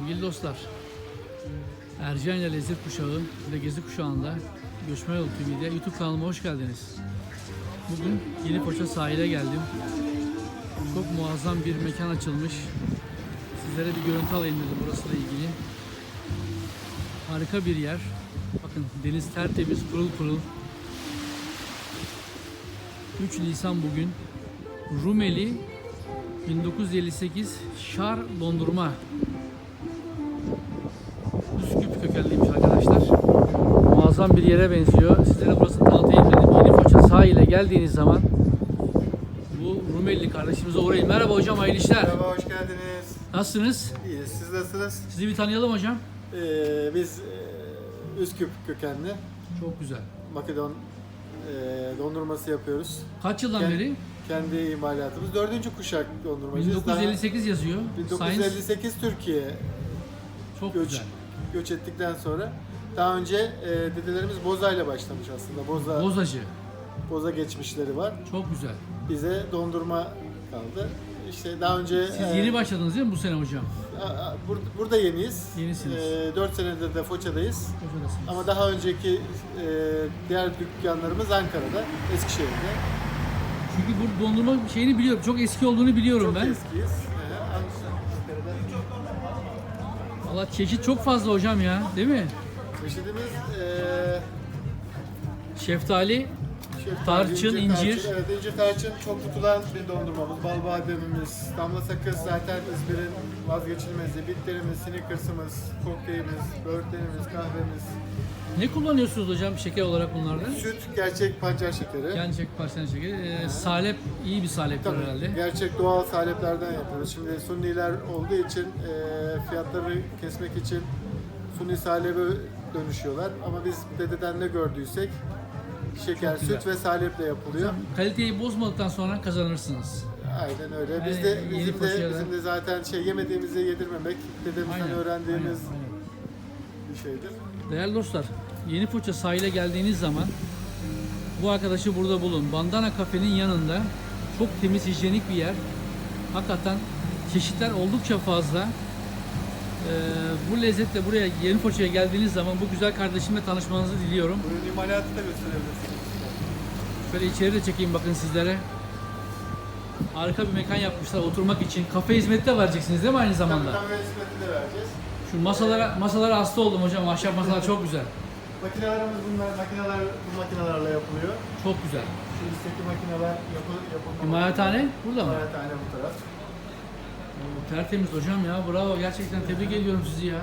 Sevgili dostlar, Ercan ile Lezzet Kuşağı ve Gezi Kuşağı'nda Göçmen Yolu TV'de YouTube kanalıma hoş geldiniz. Bugün Yeni Foça sahile geldim. Çok muazzam bir mekan açılmış. Sizlere bir görüntü alayım dedim burasıyla ilgili. Harika bir yer. Bakın deniz tertemiz, pırıl pırıl. 3 Nisan bugün. Rumeli 1958 Şar Dondurma. Üsküp kökenliymiş arkadaşlar. Muazzam bir yere benziyor. Sizlere burası tanıtayım dedim. Yeni Foça sahile geldiğiniz zaman bu Rumeli kardeşimize uğrayın. Merhaba hocam, hayırlı işler. Merhaba, hoş geldiniz. Nasılsınız? İyiyiz, siz nasılsınız? Sizi bir tanıyalım hocam. Ee, biz e, Üsküp kökenli Çok güzel. Makedon e, dondurması yapıyoruz. Kaç yıldan Gel- beri? Kendi imalatımız. Dördüncü kuşak dondurmacıyız. 1958 yazıyor. Daha- Science 1958 Türkiye çok göç, güzel. Göç ettikten sonra daha önce e, dedelerimiz Boza ile başlamış aslında. Boza, Bozacı. Boza geçmişleri var. Çok güzel. Bize dondurma kaldı. İşte daha önce Siz e, yeni başladınız değil mi bu sene hocam? a- a- bur- burada yeniyiz. Yenisiniz. E, 4 senedir de Foça'dayız. Hocadasınız. Ama daha önceki e, diğer dükkanlarımız Ankara'da, Eskişehir'de. Çünkü bu dondurma şeyini biliyorum. Çok eski olduğunu biliyorum Çok ben. eskiyiz. Valla çeşit çok fazla hocam ya. Değil mi? Çeşidimiz e, Şeftali, Tarçın, incir. tarçın, evet, incir tarçın çok tutulan bir dondurmamız. Bal bademimiz, damla sakız zaten İzmir'in vazgeçilmezi. Bitlerimiz, snickers'ımız, kokteylimiz, böğürtlenimiz, kahvemiz. ne kullanıyorsunuz hocam şeker olarak bunlarda? Süt, gerçek pancar şekeri. Yani çek parçanın şekeri. Ee, salep iyi bir saleptir Tabii, herhalde. gerçek doğal saleplerden yapıyoruz. Şimdi sunniler olduğu için e, fiyatları kesmek için sunni salebe dönüşüyorlar. Ama biz dededen ne gördüysek şeker, Çok güzel. süt ve saleple yapılıyor. Kaliteyi bozmadıktan sonra kazanırsınız. Aynen öyle. Biz de yeni bizim de bizim de zaten şey yemediğimizi yedirmemek dedemizden öğrendiğimiz aynen, aynen. bir şeydir. Değerli dostlar, Yeni Foça sahile geldiğiniz zaman bu arkadaşı burada bulun. Bandana Kafe'nin yanında çok temiz, hijyenik bir yer. Hakikaten çeşitler oldukça fazla. Ee, bu lezzetle buraya Yeni Foça'ya geldiğiniz zaman bu güzel kardeşimle tanışmanızı diliyorum. Bugün imalatı da gösterebilirsiniz. Şöyle içeri de çekeyim bakın sizlere. Harika bir mekan yapmışlar oturmak için. Kafe hizmeti de vereceksiniz değil mi aynı zamanda? Tabii tabii hizmetini de vereceğiz. Şu masalara masalara hasta oldum hocam. Ahşap masalar çok güzel. Makinelerimiz bunlar, makineler bu makinelerle yapılıyor. Çok güzel. Şu üstteki makineler yapı, yapılma. İmalathane burada mı? İmalathane bu taraf. Tertemiz hocam ya. Bravo. Gerçekten tebrik ediyorum sizi ya.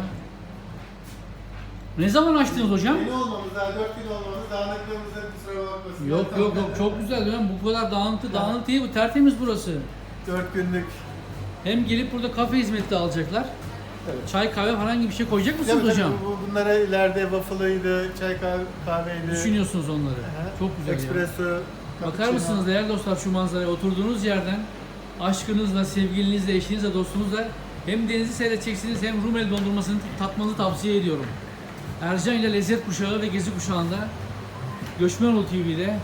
Ne zaman açtınız hocam? Yeni olmamız daha 4 gün olmamız dağınıklığımızın kusura bakmasın. Yok yok yok çok güzel hocam. Bu kadar dağıntı dağıntı değil bu. Tertemiz burası. 4 günlük. Hem gelip burada kafe hizmeti de alacaklar. Evet. Çay kahve herhangi bir şey koyacak mısınız Tabii, hocam? bu, bunlara ileride waffle'ıydı, çay kahve, kahveydi. Düşünüyorsunuz onları. Aha. Çok güzel. Espresso. Bakar mısınız değerli dostlar şu manzaraya oturduğunuz yerden aşkınızla, sevgilinizle, eşinizle, dostunuzla hem denizi seyredeceksiniz hem Rumeli dondurmasını tatmanızı tavsiye ediyorum. Ercan ile Lezzet Kuşağı ve Gezi Kuşağı'nda Göçmenoğlu TV'de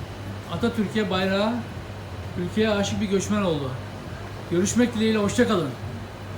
Atatürk'e bayrağı ülkeye aşık bir göçmen oldu. Görüşmek dileğiyle hoşçakalın.